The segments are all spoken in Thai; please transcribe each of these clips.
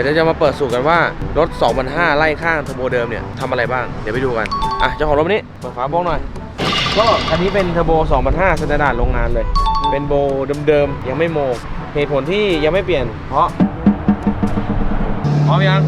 ดี๋ยวเราจะมาเปิดสูตรกันว่ารถ2005ไล่ข้างเทอร์โบเดิมเนี่ยทำอะไรบ้าง เดี๋ยวไปดูกัน อะเจ้าของรถนี้เปิดฝาโบงหน่อย ก็คันนี้เป็นเทอร์โบ2005สแตนดาร์ดโรงงานเลย เป็นโบเดิมๆยังไม่โมเหตุผลที่ยังไม่เปลี่ยน เพราะพร้อมยัง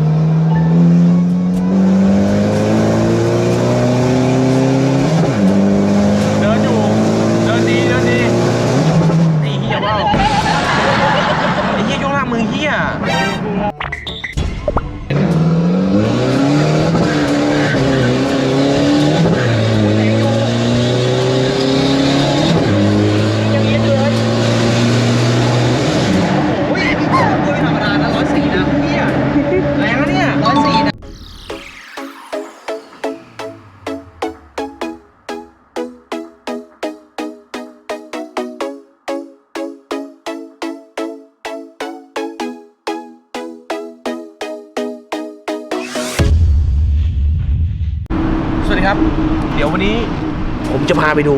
ไปดู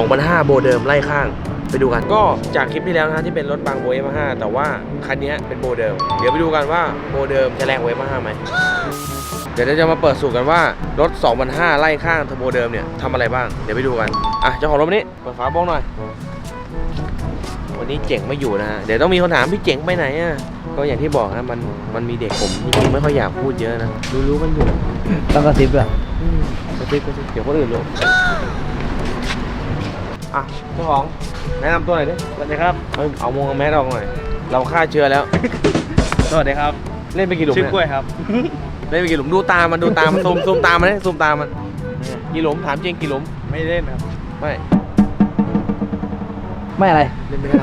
2005โบเดิมไล่ข้างไปดูกัน ก็จากคลิปที่แล้วนะที่เป็นรถบางโบเอฟห้าแต่ว่าคันนี้เป็นโบเดิม เดี๋ยวไปดูกันว่าโบเดิมจะแรงกว่าเอฟห้าไหมเดี๋ยวเราจะมาเปิดสูตรกันว่ารถ2005ไล่ข้างเทอร์โบเดิมเนี่ยทำอะไรบ้าง เดี๋ยวไปดูกัน อะเจ้าของรถวันนี้เปิดฝาโบ้งหน่อย วันนี้เจ๋งไม่อยู่นะฮะ เดี๋ยวต้องมีคนถามพี่เจ๋งไปไหนอะ ก็อย่างที่บอกนะมันมันมีเด็กผมจริงๆไม่ค่อยอยากพูดเยอะนะ รู้ๆกันอยู่ ต้องกระซิบอะอืมกระซิบกระซิบเดี๋ยวคนอื่นรู้ อะเจ้าของแนะนำตัวหน่อยดิสวัสดีครับ เอาเอามงกับแมสออกหน่อย เราฆ่าเชื้อแล้ว สวัสดีครับ เล่นไปกี่หลุมชื่อเนี่ยกล้วยครับ เล่นไปกี่หลุมดูตามมันดูตามมันซูมซูมตามมันดิซูมตามมันกี่หลุมถามจริงกี่หลุมไม่เล่นครับ ไม่ไม่อะไร เล่นไม่ได้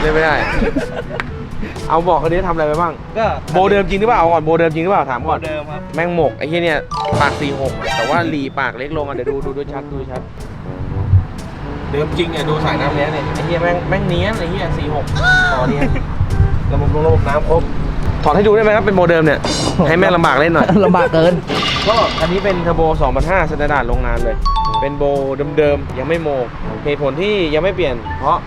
เล่นไม่ได้ เอาบอกคนนี้ทำอะไรไปบ้าง ก็โบเดิมจริงหรือเปล่าเอาก่อนโบเดิมจริงหรือเปล่าถามโบก่อน เดิมครับ แม่งหมกไอ้เหี้ยเนี่ยปากสี่หกแต่ว่าหลีปากเล็กลงอะเดี๋ยวดูดูดูชัดดูชัด เดิมจริงอะดูสายน้ำเลี้ยงเนี่ยไอ้เหี้ยแม่งแม่งเนี้ยนไอ้เหี้ยสี่หกต่อเนี้ยระบบระบบน้ำครบถอดให้ดูได้ไหมครับเป็นโมเดิมเนี่ยให้แม่งลำบากเล่นหน่อย ลำบากเกิน ก็อันนี้เป็นเทอร์โบ2005สแตนดาร์ดโรงงานเลย เป็นโบเดิมๆยังไม่โมเหตุผลที่ยังไม่เปลี่ยน เพราะ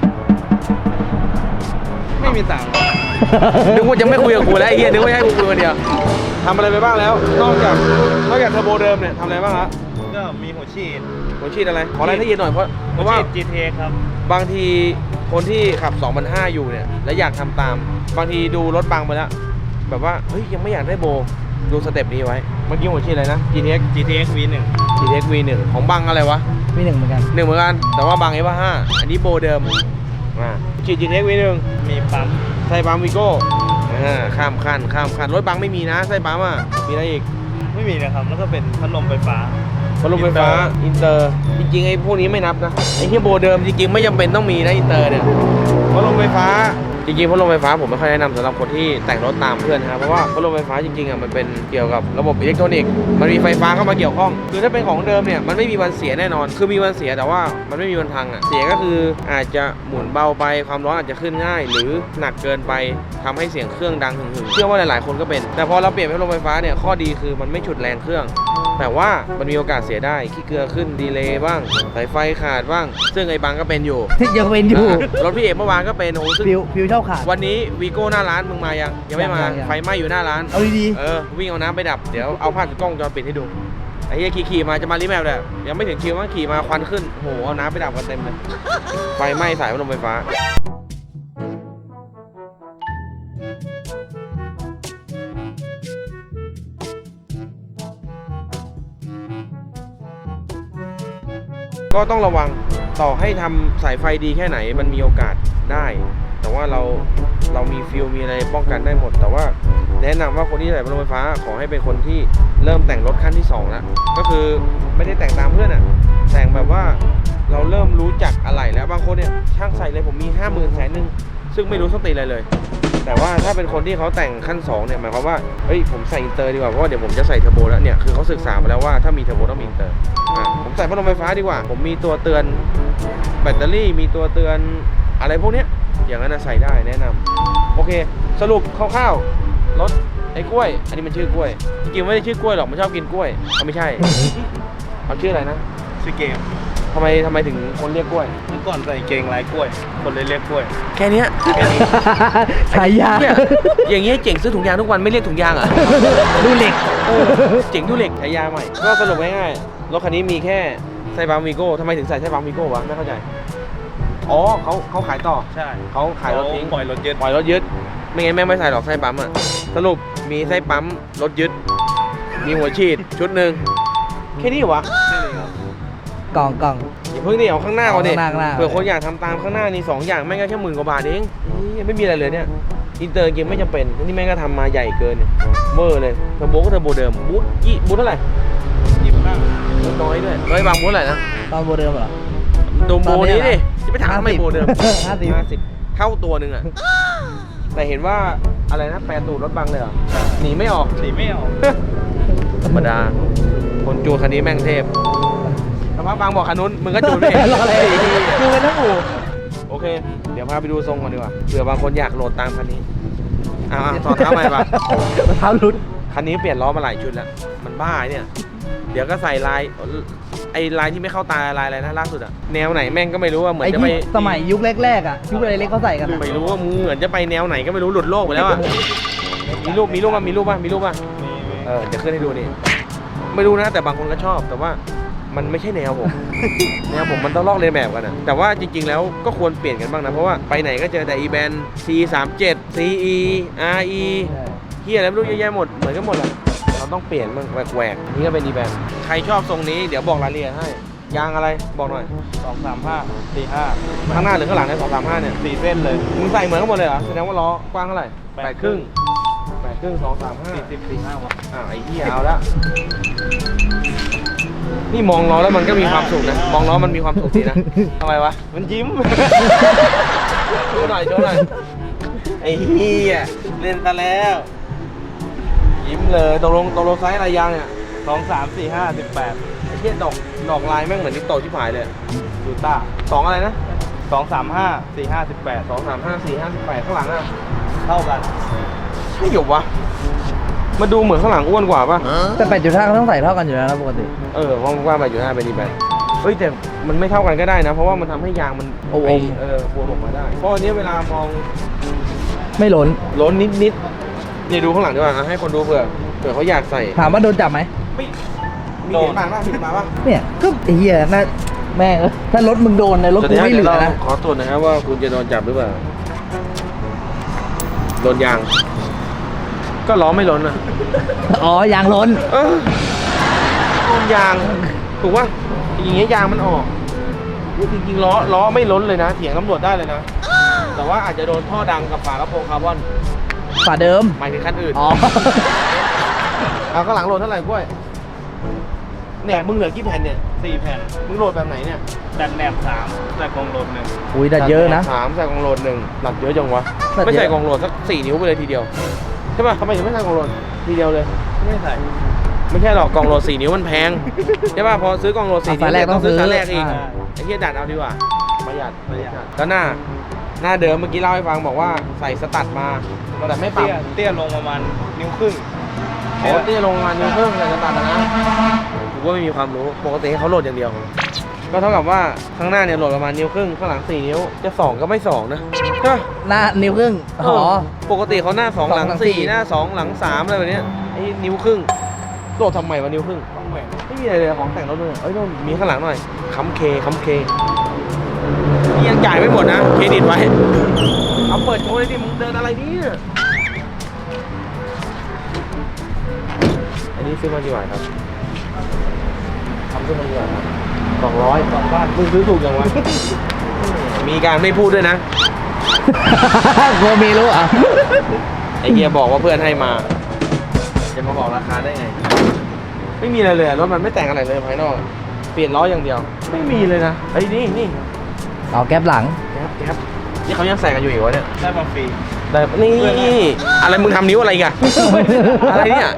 ไม่มีตังค์นึกว่าจะไม่คุยกับกูแล้วไอ้เหี้ยนึกว่าจะให้กูคุยคนเดียวทำอะไรไปบ้างแล้ว นอกจากนอกจากเทอร์โบเดิมเนี่ยทำอะไรบ้างฮะ ก็มีหัวฉีดหัวฉีดอะไร ขอรายละเอียดหน่อยเพราะเพหัวราะว่าฉีด GT ครับ บางทีคนที่ขับ 2005 อยู่เนี่ยแล้วอยากทำตาม บางทีดูรถบางไปแล้ว แบบว่า เฮ้ย ยังไม่อยากได้โบ ดูสเต็ปนี้ไว้ เมื่อกี้หัวฉีดอะไรนะ GTX GTX V1 GTX V1 ของบังอะไรวะ มีหนึ่งเหมือนกัน หนึ่งเหมือนกัน แต่ว่าบางเอฟห้าอันนี้โบเดิมอ่าฉีดจีเน็กวีหนึ่งมีปั๊มไส้ปั๊มวีโก้อ่าข้ามขั้นข้ามขั้นรถบังไม่มีนะไส้ปั๊มอะมีอะไรอีก ไม่มีนะครับ แล้วก็เป็นพัดลมไฟฟ้า พัดลมไฟฟ้าอินเตอร์จริงๆไอ้พวกนี้ไม่นับนะไอ้ที่โบเดิมจริงๆไม่จำเป็นต้องมีนะอินเตอร์เนี่ยพัดลมไฟฟ้า จริงๆพัดลมไฟฟ้าผมไม่ค่อยแนะนำสำหรับคนที่แต่งรถตามเพื่อนนะครับเพราะว่าพัดลมไฟฟ้าจริงๆอะมันเป็นเกี่ยวกับระบบอิเล็กทรอนิกส์มันมีไฟฟ้าเข้ามาเกี่ยวข้อง คือถ้าเป็นของเดิมเนี่ยมันไม่มีวันเสียแน่นอน คือมีวันเสียแต่ว่ามันไม่มีวันพังอะเสียก็คืออาจจะหมุนเบาไปความร้อนอาจจะขึ้นง่าย หรือหนักเกินไปทำให้เสียงเครื่องดังหึ่งๆเชื่อว่าหลายๆ คนก็เป็น แต่พอเราเปลี่ยนเป็นพัดลมไฟฟ้าเนี่ยข้อดีคือมันไม่ฉุดแรงเครื่อง แต่ว่ามันมีโอกาสเสียได้ขี้เกลือขึ้นดีเลย์บ้างสายไฟขาดบ้าง ซึ่งไอ้บางก็เป็นอยู่ยังเป็นอยู่อะรถพี่เอกเมื่อวานก็เป็นโอ้โหซึ่งฟิวฟิวชอบขาด วันนี้วีโก้หน้าร้านมึงมายังยังไม่มายังยังไฟไหม้อยู่หน้าร้านเอาดีเออวิ่งเอาน้ำไปดับเดี๋ยวเอาภาพจากกล้องวงจอปิดให้ดูไอ้เหี้ยขี่ขี่มาจะมารีแมปเลยยังไม่ถึงคิวมั้งขี่มาควันขึ้นโอ้โหเอาน้ำไปดับกันเต็มเลยไฟไหม้สายพัดลมไฟฟ้า ก็ต้องระวังต่อให้ทำสายไฟดีแค่ไหนมันมีโอกาสได้แต่ ว่าเราเรามีฟิลมีอะไรป้องกันได้หมด แต่ว่าแนะนำว่าคนที่ใส่พัดลมไฟฟ้าขอให้เป็นคนที่เริ่มแต่งรถขั้นที่2แล้วก็คือไม่ได้แต่งตามเพื่อนอะแต่งแบบว่าเราเริ่มรู้จักอะไรแล้วบางคนเนี่ยช่างใส่เลยผมมีห้าหมื่นแสนหนึ่งซึ่งไม่รู้สติอะไรเลย แต่ว่าถ้าเป็นคนที่เขาแต่งขั้น2เนี่ยหมายความว่าเฮ้ยผมใส่อินเตอร์ดีกว่าเพราะว่าเดี๋ยวผมจะใส่เทอร์โบแล้วเนี่ยคือเขาศึกษามาแล้วว่าถ้ามีเทอร์โบต้องมีอินเตอร์อผมใส่พัดลมไฟฟ้าดีกว่า ผมมีตัวเตือนแบตเตอรี่มีตัวเตือนอะไรพวกเนี้ย อย่างนั้นนะใส่ได้แนะนำโอเค สรุปคร่าวๆรถไอ้กล้วย อันนี้มันชื่อกล้วยจริงๆไม่ได้ชื่อกล้วยหรอกมันชอบกินกล้วยเอาไม่ใช่เอาชื่ออะไรนะชื่อเกมทำไมทำไมถึงคนเรียกกล้วยกมื่อก่อนใส่กางเกงลายกล้วย คนเลยเรียกกล้วย แค่เนี้ยแค่นี้ Dạ. ฉายาเนี่ยอย่างเงี้ยเจ๋งซื้อถุงยางทุกวันไม่เรียกถุงยางเหรอะ ดูเหล็ก เออเจ๋งดูเหล็กฉายาใหม่ ก็สรุปง่ายๆรถคันนี้มีแค่ไซบัมวีโก้ทำไมถึงใส่ไซบัมวีโก้วะ ไม่เข้าใจ อ๋อเขาเขาขายต่อ ใช่เขาขายรถทิ้ง ปล่อยรถยึดปล่อยรถยึด ไม่งั้นแม่งไม่ใส่หรอกไส้ปั๊มอะ สรุปมีไส้ปั๊มรถยึด มีหัวฉีดชุดหนึ่งแค่นี้เหรอวะใช่เลยครับกล่องกล่อง อย่าเพิ่งนี่เอาข้างหน้าก่อนดิเอาข้างหน้าข้างหน้า เผื่อคนอยากทำตามข้างหน้านี่สองอย่างแม่งก็แค่หมื่นกว่าบาทเองนี่ไม่มีอะไรเลยเนี่ยอินเตอร์เกมไม่จำเป็นนี่แม่งก็ทำมาใหญ่เกินเวอร์เลยเทอร์โบก็เทอร์โบเดิมบูทยี่บูทเท่าไหร่ยี่สิบห้าบูทน้อยด้วยร้อยบางบูทเท่าไหร่นะ ตอนโบเดิมเหรอโดมโบนี้ดิ จะไปถามทำไมโบเดิมห้าสิบ ห้าสิบเท่าตัวหนึ่งอะแต่เห็นว่าอะไรนะแปรตูดรถบังเลยเหรอหนีไม่ออก สีไม่ออกธรรมดา คนจูนคันนี้แม่งเทพสภาพบางบอกคันนู้นมึงก็จูนไม่รออะไรดูกันทั้งหมู่โอเค เดี๋ยวพาไปดูทรงก่อนดีกว่า เผื่อบางคนอยากโหลดตามคันนี้อ่าถอดเท้าใหม่ปะรองเท้าหลุด คันนี้เปลี่ยนล้อมาหลายชุดแล้ว มันบ้าไอ้เนี่ย เดี๋ยวก็ใส่ลายไอ้ลายที่ไม่เข้าตาลายอะไรนะล่าสุดอะแนวไหนแม่งก็ไม่รู้ว่าเหมือนไอ้จะไปที่สมัยยุคแรกๆอะยุคอะไรเล็กเขาใส่กันอะไม่รู้ว่ามึงเหมือนจะไปแนวไหนก็ไม่รู้หลุดโลกไปแล้วอะมีรูปมีรูปป่ะมีรูปป่ะมีรูปป่ะมีมีเออจะขึ้นให้ดูนี่ไม่รู้นะแต่บางคนก็ชอบแต่ว่ามันไม่ใช่แนวผม แนวผมมันต้องลอกเลียนแบบกันอะแต่ว่าจริงๆแล้วก็ควรเปลี่ยนกันบ้างนะ เพราะว่าไปไหนก็เจอแต่ e b a n C 3 7 CE RE เฮียอะไรไม่รู้เยอะแยะหมดเหมือนกันหมดแหละเรา ต้องเปลี่ยนบ้างแหวกๆนี่ก็เป็น e b a n ใครชอบทรงนี้เดี๋ยวบอกรายละเอียดให้ ยางอะไรบอกหน่อย สองสามห้าสี่ห้าข้างหน้าหรือข้างหลังเนี่ยสองสามห้าเนี่ยสี่เส้นเลย มึงใส่เหมือนกันหมดเลยเหรอแสดงว่าล้อกว้างเท่าไหร่แปดแปดครึ่งแปดครึ่งสองสามห้าสี่สิบสี่ห้าวัตต์อ้าวไอ้เหี้ยเอาละนี่มองล้อแล้วมันก็มีความสุขนะ มองล้อมันมีความสุขดีนะทำไมวะ มันยิ้ม โชว์หน่อยโชว์หน่อยไอ้เหี้ยเล่นซะแล้ว ยิ้มเลยตกลงตกลงไซส์อะไรยางเนี่ยสองสามสี่ห้าสิบแปดไอ้เหี้ยดอกดอกลายแม่งเหมือนนิโตชิบหายเลยยูต้าสองอะไรนะสองสามห้าสี่ห้าสิบแปดสองสามห้าสี่ห้าสิบแปดข้างหลังอะเท่ากันไม่หยบวะมาดูเหมือนข้างหลังอ้วนกว่าป่ะแต่แปดจุดห้าก็ต้องใส่เท่ากันอยู่แล้วนะปกติ เออว่างว่ามาอยู่หน้าเป็นดีแบนเฮ้ยแต่มันไม่เท่ากันก็ได้นะ เพราะว่ามันทำให้ยางมันโอ้โหไปเออบวมออกมาได้ เพราะอันนี้เวลามอง ไม่หล้นล้นนิดนิดๆ เนี่ยดูข้างหลังดีกว่าอะให้คนดูเผื่อเผื่อเขาอยากใส่ถามว่าโดนจับไหมไม่มีเห็นมาป่ะมีเห็นมาป่ะเนี่ย ก็ไอ้เหี้ยน่าแม่งเอ้ยถ้ารถมึงโดนในรถกูไม่เหลือนะ ขอตรวจนะครับว่าคุณจะโดนจับหรือเปล่า โดนยาง ก็ล้อไม่ล้นอะอ๋อยางล้น เออโดนยาง ถูกป่ะอย่างเงี้ยยางมันออกจริงๆล้อล้อไม่ล้นเลยนะเถียงตำรวจได้เลยนะ แต่ว่าอาจจะโดนท่อดังกับฝากระโปรงคาร์บอน ฝาเดิม หมายถึงคันอื่นอ๋อ เอาข้างหลังโหลดเท่าไหร่กล้วยเนี่ยมึงเหลือกี่แผ่นเนี่ยสี่แผ่นมึงโหลดแบบไหนเนี่ยดัดแหนบสามแต่กองโหลดหนึ่งอุ้ยดัดเยอะนะ สามใส่กล่องโหลดหนึ่งหนักเยอะจังวะหนักเยอะ ไม่ใส่กล่องโหลดสักสี่นิ้วไปเลยทีเดียวใช่ป่ะทำไมถึงไม่ใส่กล่องโหลดทีเดียวเลย ไม่ใส่ไม่ใช่หรอกกล่องโหลดสี่นิ้วมันแพงใช่ป่ะพอซื้อกล่องโหลดสี่นิ้วฝาแรกเนี่ยต้องซื้อต้องซื้อฝาแรกอีกอ่า ไอ้เหี้ยดัดเอาดีกว่า ประหยัดประหยัดแล้วหน้า หน้าเดิมเมื่อกี้เล่าให้ฟังบอกว่าใส่สตัดมา แต่ไม่ปรับเตี้ยเตี้ยลงประมาณนิ้วครึ่งอ๋อที่ลงมานิ้วเพิ่มใส่สตัดนะกูก็ไม่มีความรู้ปกติให้เขาโหลดอย่างเดียว ก็เท่ากับว่าข้างหน้าเนี่ยโหลดประมาณนิ้วครึ่งข้างหลังสี่นิ้วจะสองก็ไม่สองนะใช่ปะหน้านิ้วครึ่งอ๋อปกติเขาหน้าสองสองหลังหลังสี่สี่หน้าสองหลังสามอะไรแบบเนี้ยไอ้นิ้วครึ่งโหลดทำไมวะนิ้วครึ่งต้องแหวนไม่มีอะไรเลยของแต่งรถเลยเอ้ยนู่นมีข้างหลังหน่อยค้ำเคค้ำเคนี่ยังจ่ายไม่หมดนะเครดิตไว้ เอาเปิดโชว์เลยดิมึงเดินอะไรเนี่ยอันนี้ซื้อมากี่บาทครับทำซื้อมากี่บาทครับสองร้อยสองบาทมึงซื้อถูกยังวะ มีการไม่พูดด้วยนะโกมีรู้อะ ไอเฮียบอกว่าเพื่อนให้มา จะมาบอกราคาได้ไง ไม่มีอะไรเลยอะรถมันไม่แต่งอะไรเลยภายนอกเปลี่ยนล้ออย่างเดียว ไม่มีเลยนะไอ้ยนี่นี่ เอาแก๊ปหลัง แก๊ปแก๊ป นี่เขายังใส่กันอยู่อีกวะเนี่ยได้มาฟรีได้นี่อะไรมึงทำนิ้วอะไรอีกันอะไรเนี่ย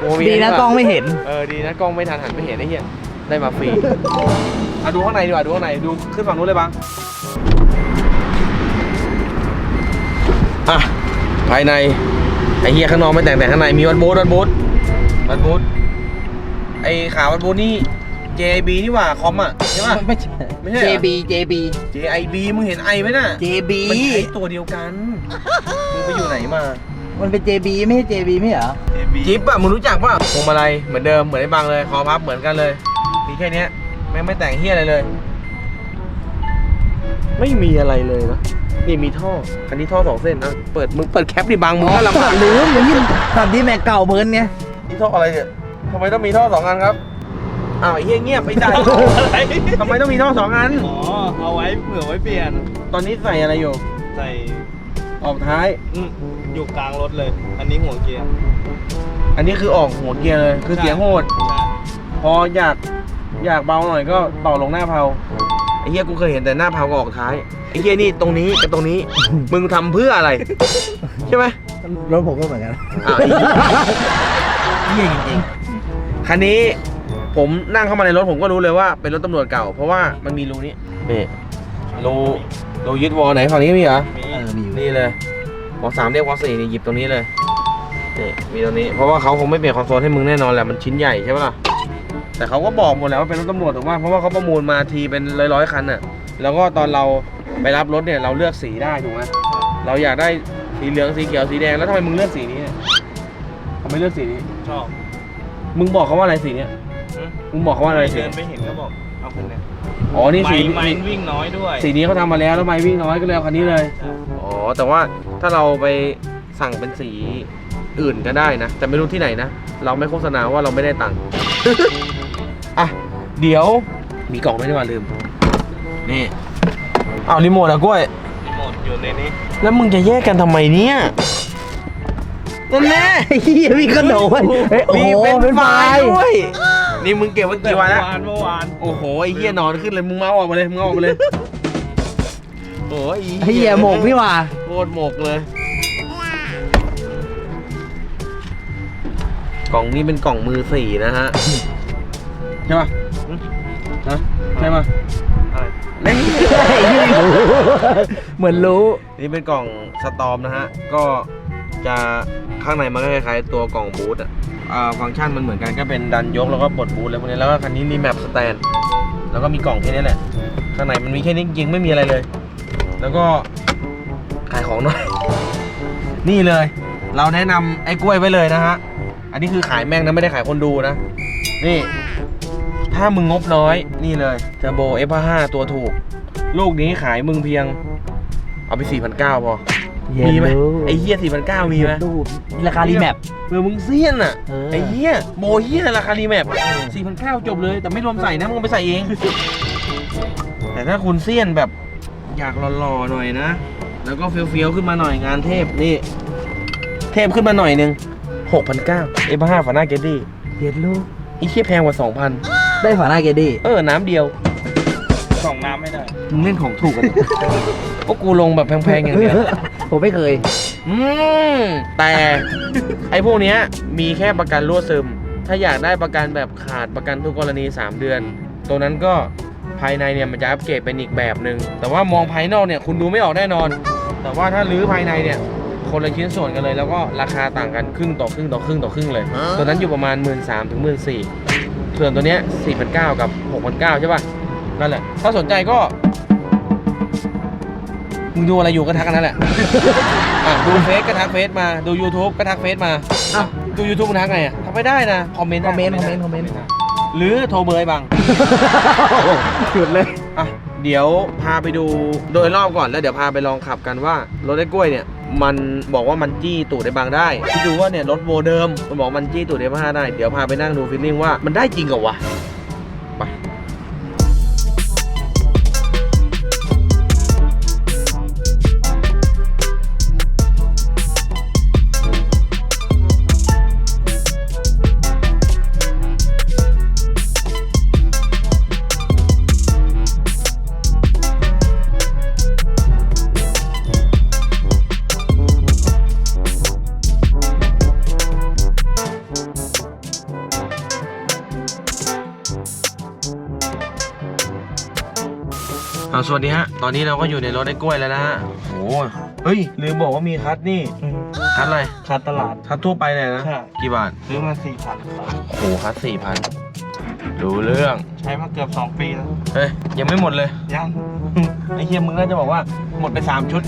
โอ้มีดีนะอักล้องไม่เห็น เออดีนะกล้องไม่ทันหันไปเห็นไอ้เหี้ยได้มาฟรีเอาดูข้างในดีกว่าดูข้างในดูขึ้นฝั่งนู้นเลยบ้างอะภายในไอ้เหี้ยข้างนอกไม่แต่งแต่ข้างในมีวันโบ๊ทวันโบ๊ทวันโบ๊ทไอ้ขาวันโบ๊ทนี่ JB นี่หว่าคอมอะใช่ป่ะ ไม่ใช่ ไม่ใช่เหรอ JB JB JIB มึงเห็นไอไหมน่ะ JB มันใช้ตัวเดียวกัน มึงไปอยู่ไหนมา มันเป็น JB ไม่ใช่ JB ไม่เหรอ จิ๊บอะมึงรู้จักป่ะพวงมาลัยเหมือนเดิมเหมือนไอ้บางเลย คอพับเหมือนกันเลย มีแค่เนี้ยแม่งไม่แต่งเฮียอะไรเลย ไม่มีอะไรเลยนะนี่มีท่อ อันนี้ท่อสองเส้นนะเปิดมึงเปิดแคปดิบางมึงก็ลำบากลืมอย่างนี้ตอนที่แม่เก่าเบิร์นไงนี่ท่ออะไรเนี่ยทำไมต้องมีท่อสองอันครับ อ้าวไอ้เฮียเงียบไปจ่ายอะไรทำไมต้องมีท่อสองอัน อ๋อ เอาไว้เผื่อไว้เปลี่ยน ตอนนี้ใส่อะไรอยู่ ใส่ออกท้าย อืมอยู่กลางรถเลย อันนี้หัวเกียร์อันนี้คือออกหัวเกียร์เลย คือเสียงโหด ใช่พออยากอยากเบาหน่อยก็ต่อลงหน้าเพาไอ้เฮียกูเคยเห็นแต่หน้าเพาก็ออกท้ายไอ้เฮียนี่ตรงนี้กับตรงนี้ มึงทำเพื่ออะไร ใช่ไหม รถผมก็เหมือนกัน อ้าวไอ้เฮียจริงๆคันนี้ ผมนั่งเข้ามาในรถผมก็รู้เลยว่าเป็นรถตำรวจเก่า เพราะว่ามันมีรูนี้นี่รูรูยึดวอลไหนฝั่งนี้มีเหรอมีเออมีอยู่นี่เลยวอลสามเรียกวอลสี่นี่หยิบตรงนี้เลยนี่มีตรงนี้เพราะว่าเขาคงไม่เปลี่ยนคอนโซลให้มึงแน่นอนแหละมันชิ้นใหญ่ใช่ปะล่ะแต่เขาก็บอกหมดแล้วว่าเป็นรถตำรวจถูกไหมเพราะว่าเขาประมูลมาทีเป็นร้อยร้อยๆคันน่ะแล้วก็ตอนเราไปรับรถเนี่ยเราเลือกสีได้ถูกไหมเราอยากได้สีเหลืองสีเขียวสีแดงแล้วทำไมมึงเลือกสีนี้เนี่ยทำไมเลือกสีนี้ชอบ มึงบอกเขาว่าอะไรสีเนี้ยอื มมึงบอกเขาว่าอะไรสีเดินไปเห็นก็บอกเอาคันเนี้ยอ๋อนี่สีไม้ไม้วิ่งน้อยด้วยสีนี้เขาทำมาแล้วแล้วไม่วิ่งน้อยก็เลยเอาคันนี้เลยใช่อ๋อแต่ว่าถ้าเราไปสั่งเป็นสีอื่นก็ได้นะ แต่ไม่รู้ที่ไหนนะ เราไม่โฆษณาว่าเราไม่ได้ตังค์ อะ เดี๋ยวมีกล่องไม่ได้ว่าลืม นี่เอาวรีโมทอะกล้วย รีโมทอยู่ในนี้แล้วมึงจะแยกกันทำไมเนี่ยนั่นแน่เฮียมีขนมเฮ้ยโอ้มีโหเป็นเป็นไฟไฟล์ด้วย นี่มึงเก็บไว้กี่วันแล้วเมื่อวานเมื่อวานโอ้โหไอ้เหี้ยนอนขึ้นเลยมึงเมาออกมาเลยมึงเอาออกมาเลยโอ้ยไอ้เฮียหมกนี่หว่าโคตรหมกเลย กล่องนี้เป็นกล่องมือสี่นะฮะใช่ป่ะฮะใช่ป่ะอะไรนี่เหมือนรู้ นี่เป็นกล่องสตอมนะฮะ ก็จะข้างในมันก็คล้ายๆตัวกล่องบูทอะอ่า ฟังก์ชันมันเหมือนกันก็เป็นดันยกแล้วก็ปลดบูทอะไรพวกนี้แล้วก็คันนี้รีแมปสแตนแล้วก็มีกล่องแค่นี้แหละข้างในมันมีแค่นี้จริงๆไม่มีอะไรเลย แล้วก็ขายของหน่อยนี่เลย เราแนะนำไอ้กล้วยไว้เลยนะฮะอันนี้คือขายแม่งนะไม่ได้ขายคนดูนะ นี่ ถ้ามึงงบน้อย นี่เลยเทอร์โบ F5 ตัวถูก ลูกนี้ขายมึงเพียง เอาไป4,900พอ มีไหมไอ้เหี้ย4,900มีไหมดูราคารีแมป เออมึงเซียนอะเออ ไอ้เหี้ยโบเหี้ยราคารีแมป4,900จบเลย แต่ไม่รวมใส่นะมึงเอาไปใส่เอง แต่ถ้าคุณเซียนแบบอยากหล่อๆหน่อยนะ แล้วก็เฟี้ยวๆขึ้นมาหน่อยงานเทพนี่ เทพขึ้นมาหน่อยนึง6,900เอฟห้าฝาหน้าเกดดี้เย็ดลูกอีเคียแพงกว่า2,000ได้ฝาหน้าเกดดี้เออน้ำเดียว กล่องน้ำไม่ได้มึงเล่นของถูกกันพวกกูลงแบบแพงๆอย่างเดียวผมไม่เคย อืมแต่ไอ้พวกเนี้ยมีแค่ประกันรั่วซึม ถ้าอยากได้ประกันแบบขาดประกันทุกกรณี 3 เดือนตรงนั้นก็ภายในเนี่ยมันจะอัปเกรดเป็นอีกแบบหนึ่งแต่ว่ามองภายนอกเนี่ยคุณดูไม่ออกแน่นอน แต่ว่าถ้ารื้อภายในเนี่ยคนละชิ้นส่วนกันเลย แล้วก็ราคาต่างกันครึ่งต่อครึ่งต่อครึ่งต่อครึ่งเลย ตัวนั้นอยู่ประมาณ 1 3ื่นถึงหมื่นสี่ส่วนตัวเนี้ยสี่พันเก้ากับหกพันเก้าใช่ป่ะ นั่นแหละ ถ้าสนใจก็มึงดูอะไรอยู่ก็ทักกันนั่นแหละ อะดูเฟซก็ทักเฟซมา ดู YouTube ก็ทักเฟซมา อ้าวดู YouTube มึงทักไงอะทักไม่ได้นะ คอมเมนต์คอมเมนต์ได้คอมเมนต์คอมเมนต์ หรือโทรเบอร์ไอ้บังจุดเลย อะ เดี๋ยวพาไปดูโดยรอบก่อนแล้วเดี๋ยวพาไปลองขับกันว่ารถไอ้กล้วยเนี่ย มันบอกว่ามันจี้ตูดไอ้บังได้ที่ดูว่าเนี่ยรถโบเดิมมันบอกมันจี้ตูดไอ้บ้าได้ เดี๋ยวพาไปนั่งดูฟีลลิ่งว่ามันได้จริงเหรอวะ ตอนนี้เราก็อยู่ในรถไอ้กล้วยแล้วนะฮะโอ้ยเฮ้ยลืมบอกว่ามีคัทนี่คัทอะไรคาตลาด คัททั่วไปเลยนะ ใช่ กี่บาทซื้อมาสี่พันโอ้โหคัทสี่พันรู้เรื่อง ใช้มาเกือบ2ปีแล้ว เฮ้ย ยังไม่หมดเลย ยัง ไอ้เฮียมึงน่าจะบอกว่าหมดไปสามชุด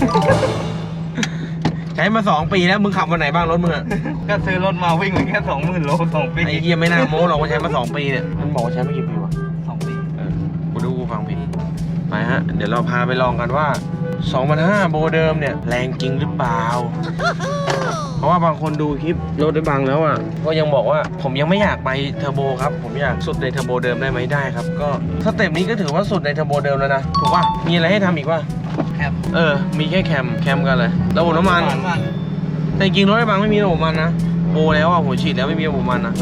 ใช้มาสองปีแล้วมึงขับวันไหนบ้างรถมึงอะก็ซื้อรถมาวิ่งไปแค่20,000โล2ปีไอ้เฮียไม่น่าโม้หรอกว่าใช้มาสองปีเนี่ย มันบอกว่าใช้ไม่กี่ปีวะ2ปี ไปฮะ เดี๋ยวเราพาไปลองกันว่า2005โบเดิมเนี่ย แรงจริงหรือเปล่า เพราะว่าบางคนดูคลิปรถได้บางแล้วอะ ก็ยังบอกว่าผมยังไม่อยากไปเทอร์โบครับ ผมอยากสุดในเทอร์โบเดิมได้ไหมได้ครับ ก็สเต็ปนี้ก็ถือว่าสุดในเทอร์โบเดิมแล้วนะ ถูกป่ะ มีอะไรให้ทำอีกป่ะ แคมเออ มีแค่แคม แคมกันเลย ระบบน้ำมันมันแต่จริงๆรถได้บางไม่มีระบบมันนะ โบแล้วอะหัวฉีดแล้วไม่มีระบบมันนะ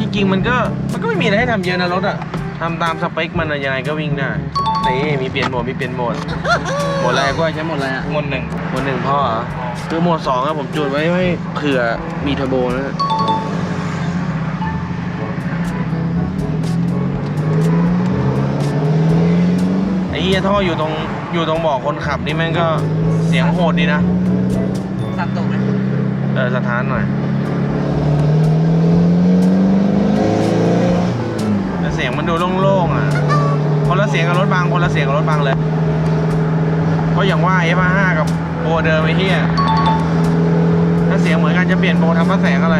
จริงๆมันก็มันก็ไม่มีอะไรให้ทำเยอะนะรถอะ ทำตามสเปคมันอะยังไงก็วิ่งได้นี่มีเปลี่ยนโหมดมีเปลี่ยนโหมดโหมดอะไรก็ใช้โหมดอะไรอะหมดหนึ่งโหมดหนึ่งพ่อเหรอคือโหมดสองอะผมจูนไว้ให้เผื่อมีเทอร์โบนะไอ้เหี้ยท่ออยู่ตรงอยู่ตรงเบอกคนขับนี่แม่งก็เสียงโหดดีนะ สั่นตกไหมเออสถานหน่อยแต่ เสียงมันดูโล่งๆอะคนละเสียงกับรถบางคนละเสียงกับรถบางเลยเพราะอย่างว่า F5 กับโบเดิมไอ้เหี้ยถ้าเสียงเหมือนกันจะเปลี่ยนโบทำพระแสงอะไร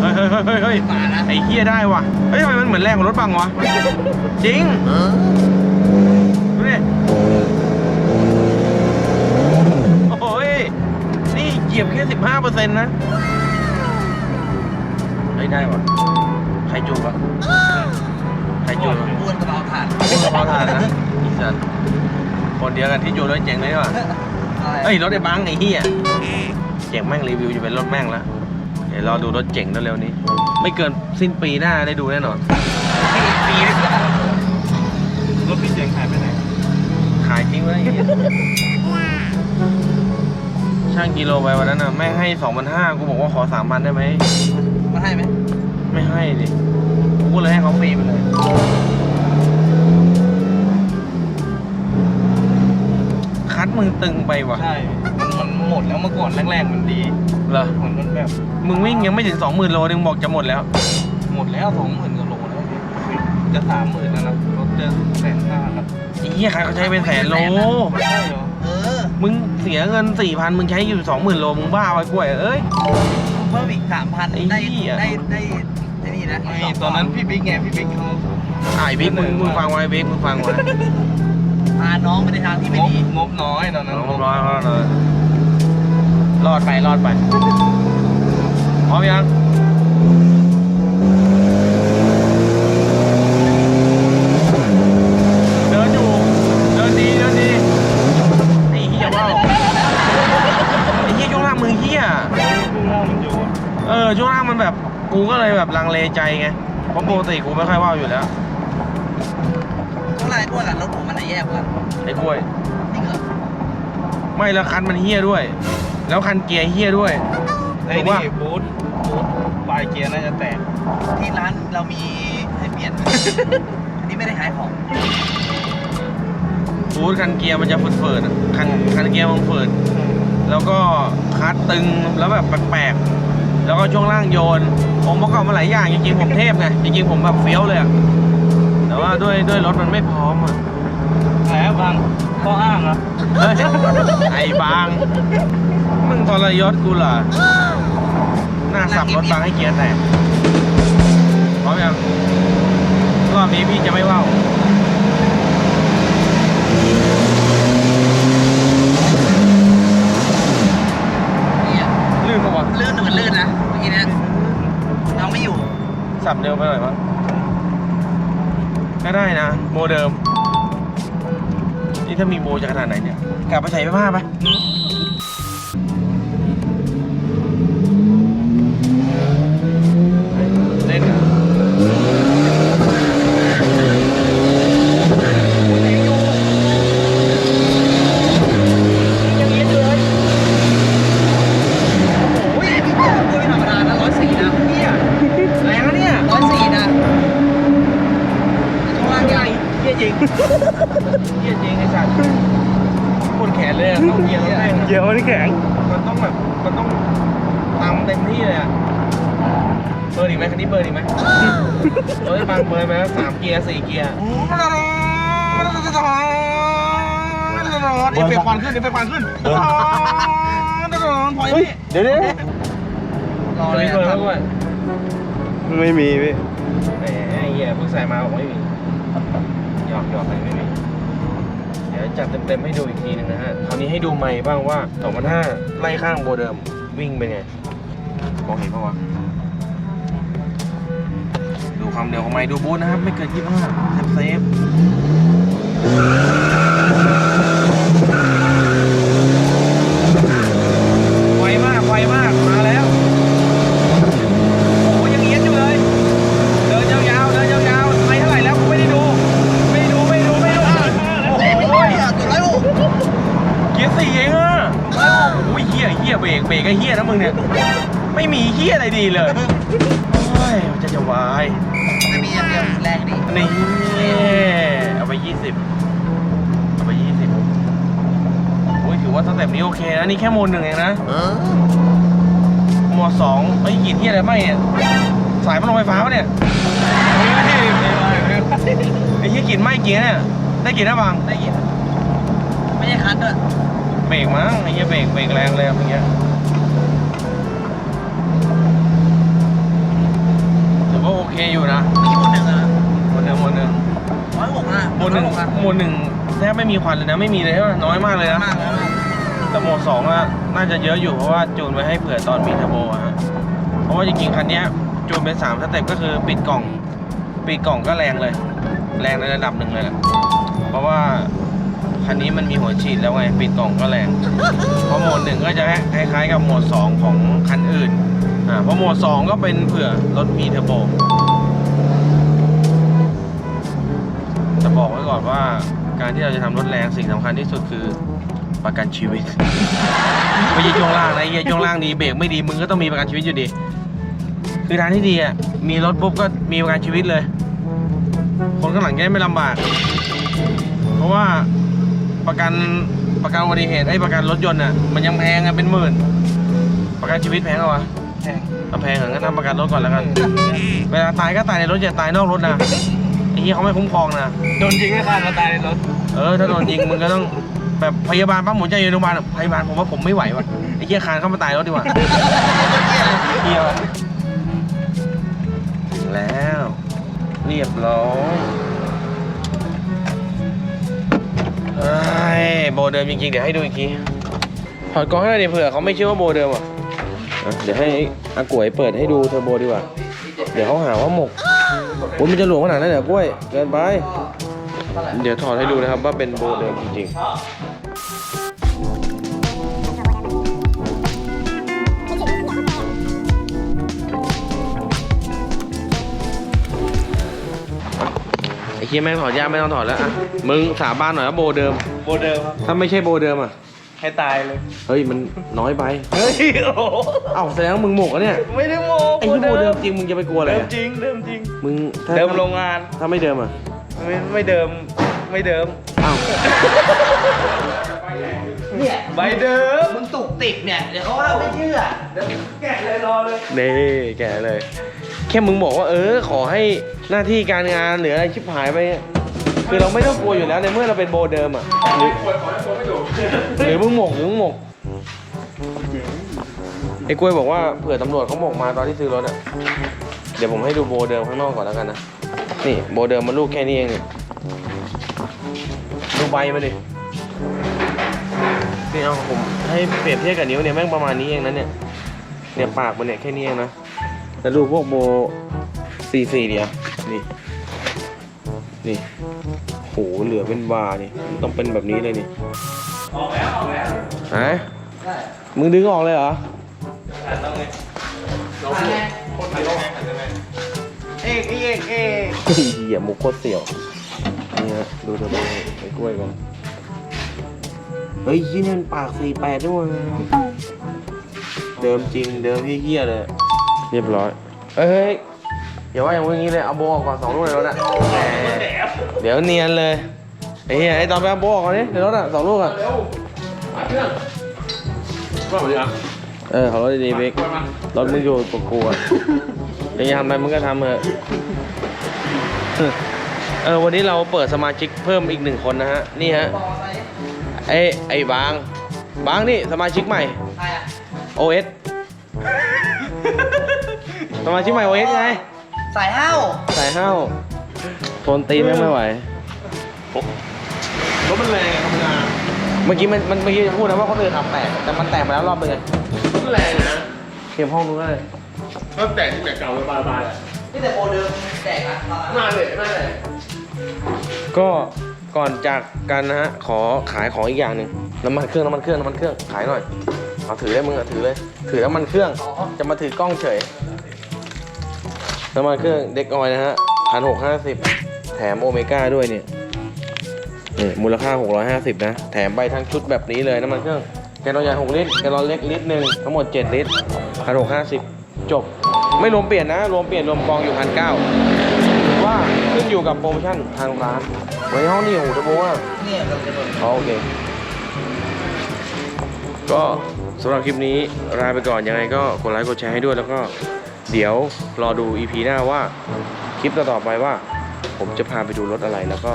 เฮ้ยเฮ้ยเฮ้ยเฮ้ยเฮ้ยมานะไอ้เหี้ยได้ว่ะเฮ้ยทำไมมันเหมือนแรงของรถบางวะจริงดูดิโอ้ยนี่เหยียบแค่สิบห้าเปอร์เซ็นต์นะเฮ้ยได้ว่ะ จูบวะใครจูบวะอ้วนกระเป๋าถ่านพวกกระเพราทานนะอีสัตว์คนเดียวกันที่จูบรถเจ๋งเลยว่ะเฮ้ยรถไอ้บังไอ้เหี้ยเจ๋งแม่งรีวิวจะเป็นรถแม่งล้วเดี๋ยวรอดูรถเจ๋งเร็วๆนี้ ไม่เกินสิ้นปีหน้าได้ดูแน่นอนปีรถพี่เจ๋งหายไปไหนขายทิ้งไว้ไอ้เหี้ยช่างกิโลไปวันนั้นน่ะแม่งให้สองพันห้ากูบอกว่าขอสามพันได้ไหมมาให้ไหมไม่ให้ดิ กูก็เลยให้เขาฟรีไปเลย คัดมึงตึงไปว่ะใช่ มันมันหมดแล้วเมื่อก่อนแรกๆมันดีเหรอ เหมือนมันแบบ มึงวิ่งยังไม่ถึงสองหมื่นโลนึงบอกจะหมดแล้ว หมดแล้ว20,000กว่าโลแล้วจะ30,000แล้วนะรถจะแสนห้าแล้วไอ้เหี้ยใครเขาใช้เป็นแสนโล ใช่เหรอเออมึงเสียเงินสี่พันมึงใช้อยู่สองหมื่นโลมึงบ้าไว้กล้วยเอ้ย เพิ่มอีกสามพันไอ้ได้เหี้ย ได้ได้ได้ นี่นะไม่ตอนนั้นพี่บิ๊กไงพี่บิ๊กเขาอะไอ้บิ๊กมึงมึงฟังไว้บิ๊กมึงฟังไว้พาน้องไปในทางที่ไม่งบดีงบน้อยตอนนั้นร้อยร้อยร้อยร้อยรอดไปรอดไปพร้อมยังเดินอยู่เดินดีเดินดีไอ้เหี้ยว่าวไอ้เหี้ยช่วงล่างมึงเหี้ยพุ่งล่างมันอยู่อะเออช่วงล่างมันแบบ กูก็เลยแบบลังเลใจไงเพราะปกติกูไม่ค่อยว่าวอยู่แล้วเท่าไหร่กว่ากับรถผมมันไหนแย่กว่าไอ้กล้วย จริงเหรอไม่แล้วคันมันเฮี้ยด้วย แล้วคันเกียร์เฮี้ยด้วย ไอ้ถูกนี่ปะบูทบูทปลายเกียร์น่าจะแตกที่ร้านเรามีให้เปลี่ยน อันนี้ไม่ได้ขายของบูทคันเกียร์มันจะฝืดๆอะคันคันเกียร์มันฝืดแล้วก็คัสตึงแล้วแบบแปลกๆ แล้วก็ช่วงล่างโยน องค์ประกอบมาหลายอย่างจริงๆผมเทพไงจริงๆผมแบบเฟี้ยวเลยอะแต่ว่าด้วยด้วยรถมันไม่พร้อมอะแผลบางข้ออ้างเหรอเฮ้ยไอ้บางมึงทรยศกูเหรอหน้าสับรถบางให้เกียร์แตกพร้อมยังรอบนี้พี่จะไม่ว่าว เนี่ย ลื่นปะวะ ลื่นหรือมันลื่นนะเมื่อกี้เนี้ยเราไม่อยู่ สั บเร็วไปหน่อยมั้งก็ได้นะ โมเดิม นี่ถ้ามีโมจะขนาดไหนเนี่ย กลับไปใส่ไปผ้าไปเล่นอะยังเย็นอยู่เลย โอ้ยพี่เจ้าไม่ธรรมดานะร้อยสี่นะพี่อะ แรงนะเนี่ย ร้อยสี่นะช่วงล่างใหญ่ เยี่ยจริงเยี่ยจริงไอ้สัตว์ปวดแขนเลยอะต้องเกียร์แรง เกียร์ มันแข็งมันต้องแบบมันต้องตามเต็มที่เลยอะเบิร์นอีกไหมคันนี้เบิร์นอีกไหมเฮ้ยบางเบิร์นไปแล้วสามเกียร์สี่เกียร์นี่เป็นควันขึ้นนี่เป็นควันขึ้นถอยพี่เดี๋ยวนี้รอเลยเบิร์นด้วยไม่มีพี่แหมไอ้เหี้ยเพิ่งใส่มาบอกไม่มีหยอกหยอกอะไรไม่มีเดี๋ยวจัดเต็มๆให้ดูอีกทีหนึงนะฮะคราวนี้ให้ดูไมค์บ้างว่า2,500ไล่ข้างโบเดิมวิ่งเป็นไง มองเห็นปะวะดูความเร็วของไมค์ดูบูธนะครับ ไม่เกิน25เซฟเซฟไวมากไวมากมาแล้วโอ้ยังเอียดอยู่เลย เดินยาวๆเดินยาวๆไมค์เท่าไหร่แล้วกูไม่ได้ดู ไม่ดูไม่ดูไม่ดูอะโอ้โหตัวไรโอ้เกียร์สี่เองอะโอ้ยเฮียเฮียเบรกเบรกไอ้เฮียนะมึงเนี่ยไม่มี เฮียอะไรดีเลยโอ้ยมันจะจะวายจะมีอย่างเดียวแรงดินี่เอาไปยี่สิบเอาไปยี่สิบโอ้ยถือว่าสเต็ปนี้โอเคนะ นี่แค่โหมดหนึ่งเองนะโหมดสองเฮ้ยกลินเฮียอะไรไม่เนี่ย สายพัดลมไฟฟ้าปะเนี่ยเฮ้ยไอ้เฮียกลินไหม้เกียร์เนี่ย ได้กลินนะบางได้ยินไม่ใช่คันด้วยเบรกมั้งไอ้เหี้ยเบรกเบรกแรงเลยอะเมื่อ กี้ถือว่าโอเคอยู่นะไม่ใช่คนหนึ่งอะหมดหนึ่งหมดหนึ่งร้อยหกนะหมดหนึ่งร้อยกอะหมดหนึ่งแทบไม่มีควันเลยนะไม่มีเลยใช่ไหมน้อยมากเลยนะมากเลยมากแต่หมดสองอะน่าจะเยอะอยู่เพราะว่าจูนไว้ให้เผื่อตอนมีเทอร์โบอะฮะเพราะว่าจริงๆคันเนี้ยจูนเป็นสามสเต็ปก็คือปิดกล่องปิดกล่องก็แรงเลย แรงในระดับหนึ่งเลยแหละเพราะว่า คันนี้มันมีหัวฉีดแล้วไงปิดกล่องก็แรงเพราะโหมดหนึ่งก็จะคล้ายๆกับโหมดสองของคันอื่นอ่าเพราะโหมดสองก็เป็นเผื่อรถมีเทอร์โบจะบอกไว้ก่อนว่าการที่เราจะทำรถแรงสิ่งสำคัญที่สุดคือประกันชีวิตไม่ใช่ช่วงล่างนะไอ้เหี้ยช่วงล่างดีเบรกไม่ดีมึงก็ต้องมีประกันชีวิตอยู่ดีคือทางที่ดีอะมีรถปุ๊บก็มีประกันชีวิตเลย คนข้างหลังจะได้ไม่ลำบาก เพราะว่า ประกันประกันอุบัติเหตุไอ้ประกันรถยนต์อะมันยังแพงอะเป็นหมื่น ประกันชีวิตแพงเหรอวะแพงถ้าแพงอะงั้นทำประกันรถก่อนแล้วกัน เวลาตายก็ตายในรถอย่าตายนอกรถนะไอ้เหี้ยเขาไม่คุ้มครองนะโดนยิงให้ขาดมาตายในรถ เออถ้าโดนยิงมึงก็ต้องแบบพยาบาลปั๊มหัวใจอยู่โรงพยาบาลอะพยาบาลผมว่าผมไม่ไหวว่ะไอ้เหี้ยคานเข้ามาตายรถดีกว่าเหี้ยถึงแล้ว เรียบร้อย ไอ้โบเดิมจริงๆ เดี๋ยวให้ดูอีกทีถอดกล้องให้หน่อยดิเผื่อเขาไม่เชื่อว่าโบเดิมอะอะ เดี๋ยวให้อากล้วยเปิดให้ดูเทอร์โบดีกว่า เดี๋ยวเขาหาว่าหมกโอ้ยมันจะหลวมขนาดนั้นเหรอกล้วย เกินไป เดี๋ยวถอดให้ดูนะครับว่าเป็นโบเดิมจริงๆ เคียแม่งถอดยากไม่ต้องถอดแล้วอะมึงสาบานหน่อยว่าโบเดิม โบเดิมครับถ้าไม่ใช่โบเดิมอะ ให้ตายเลย เฮ้ยมันน้อยไป เฮ้ยโอ้โหเอ้าแสดงว่ามึงหมกอะเนี่ย ไม่ได้โมไอ้ที่โบเดิมจริงมึงจะไปกลัวอะไรเดิมอะจริง เดิมจริง มึงถ้าเดิมโรงงาน ถ้าไม่เดิมอะ ไม่ไม่เดิม ไม่เดิมอ้าวเนี่ยใบเดิม มึงตุกติกเนี่ย เดี๋ยวเขาว่าไม่เชื่อแกะเลยรอเลย นี่แกเลย แค่มึงบอกว่าเออ ขอให้หน้าที่การงานหรืออะไรชิบหายไปเนี่ยคือเราไม่ต้องกลัวอยู่แล้วในเมื่อเราเป็นโบเดิมอะหรือหรือมึงหมกหรือมึงหมกไอ้กล้วยบอกว่าเผื่อตำรวจเขาหมกมาตอนที่ซื้อรถอะเดี๋ยวผมให้ดูโบเดิมข้างนอกก่อนแล้วกันนะนี่โบเดิมมันลูกแค่นี้เองนี่ดูใบมาดินี่เอาผมให้เปรียบเทียบกับนิ้วเนี่ยแม่งประมาณนี้เองนะเนี่ยเนี่ยปากมันเนี่ยแค่นี้เองนะ แล้วดูพวกโบสี่สี่เดียวนี่ นี่โหเหลือเป็นบาร์นี่มันต้องเป็นแบบนี้เลยนี่ฮะมึงดึงออกเลยเหรอเอกเอกเอกเหี้ยมุกโคตรเสี่ยวนี่ฮะดูเธอไปไอ้กล้วยก่อนเฮ้ยยี่นั่นปากสี่แปดด้วย เดิมจริงเดิมเฮี้ยๆเลย เรียบร้อยเฮ้ยอย่าว่าอย่างงี้เลย เอาโบออกก่อนสองลูกในรถอะแหมเดี๋ยวเนียนเลยไอ้เหี้ยไอ้ตอนไปเอาโบออกก่อนนี่ในรถอะสองลูกอะก็เหมือนเออขอรถดีๆเบกรถมึงอยู่ปกกูอะยังจะทำอะไรมึงก็ทำเถอะเออวันนี้เราเปิดสมาชิกเพิ่มอีกหนึ่งคนนะฮะ นี่ฮะ ไอ้ไอ้บาง บางนี่สมาชิกใหม่ ใครอะ OS สมาชิกใหม่ OS ไง สายห้าวสายห้าวโทนตีนแม่งไม่ไหว รถมันแรงธรรมดาเมื่อกี้มันมันเมื่อกี้จะพูดนะว่าคนอื่นทำแตก แต่มันแตกมาแล้วรอบนึงไงรถแรงนะเก็บห้องนู้นก็เลยรถแตกที่แบบเก่าเลยบานๆอะนี่แต่โปรเดิมแตกนะตอนนั้นมาเลยมาเลยก็ก่อนจากกันนะฮะ ขอขายของอีกอย่างหนึ่งน้ำมันเครื่องน้ำมันเครื่องน้ำมันเครื่องขายหน่อยเอาถือได้มึงอะถือเลย ถือน้ำมันเครื่อง จะมาถือกล้องเฉย น้ำมันเครื่องเด็กออยนะฮะพันหกห้าสิบแถมโอเมก้าด้วยเนี่ยนี่มูลค่า 650 นะ แถมใบทั้งชุดแบบนี้เลยน้ำมันเครื่องแกลลอนใหญ่ 6 ลิตรแกลลอนเล็กลิตรหนึ่งทั้งหมด 7 ลิตรพันหกห้าสิบจบ ไม่รวมเปลี่ยนนะ รวมเปลี่ยนรวมกองอยู่พันเก้าว่าขึ้นอยู่กับโปรโมชั่นทางร้านไว้ในห้องนี่โอ้โหจะโม้ว่าเนี่ยเราจะโดนอ๋อโอเค ก็สำหรับคลิปนี้ลาไปก่อนยังไงก็กดไลค์กดแชร์ให้ด้วยแล้วก็ เดี๋ยวรอดู EP หน้าว่าคลิปต่อๆไปว่า ผมจะพาไปดูรถอะไรแล้วก็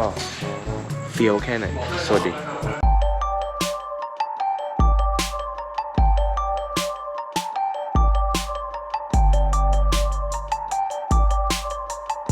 เฟี้ยวแค่ไหน สวัสดี